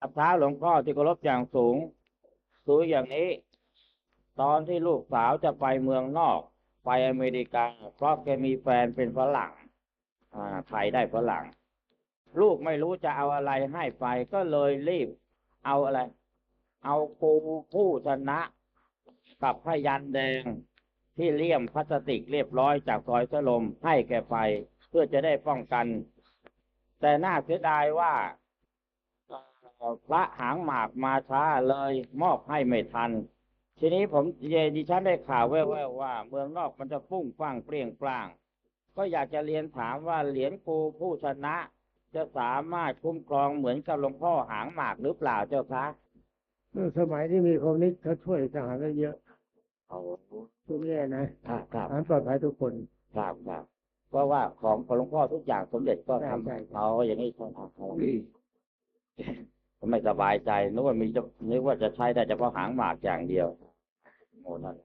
อับท้าหลวงพ่อที่เคารพอย่างสูง สูงอย่างนี้ ตอนที่ลูกสาวจะไปเมืองนอก ไปอเมริกา เพราะแกมีแฟนเป็นฝรั่งไทยได้ฝรั่ง ลูกไม่รู้จะเอาอะไรให้ไปก็เลยรีบ เอาอะไร เอาปูผู้ชนะ กับพยันแดงที่เลี่ยมพลาสติกเรียบร้อยจากซอยสลมให้แกไป เพื่อจะได้ป้องกัน แต่น่าเสียดายว่า พระหางหมากมาช้าเลยมอบให้ไม่ทัน ทีนี้ผมเยดิฉันได้ข่าวแว่วๆว่า เมืองนอกมันจะปุ้งฟั่งเปรี้ยงปร้าง ก็อยากจะเรียนถามว่าเหรียญปูผู้ชนะ จะสามารถคุ้มครองเหมือนกับหลวงพ่อหางหมากหรือเปล่าเจ้าคะเมื่อสมัยที่มีคอมมิวนิสต์เขาช่วยทหารได้เยอะโอ้ทุกแง่นะครับครับทหารปลอดภัยทุกคนครับครับเพราะว่าของของหลวงพ่อทุกอย่างสมเด็จก็ใช่ทำใช่เอาอย่างนี้เขาทำเขาผม ไม่สบายใจนึกว่ามีจะนึกว่าจะใช้ได้เฉพาะหางหมากอย่างเดียวโอ้นั่น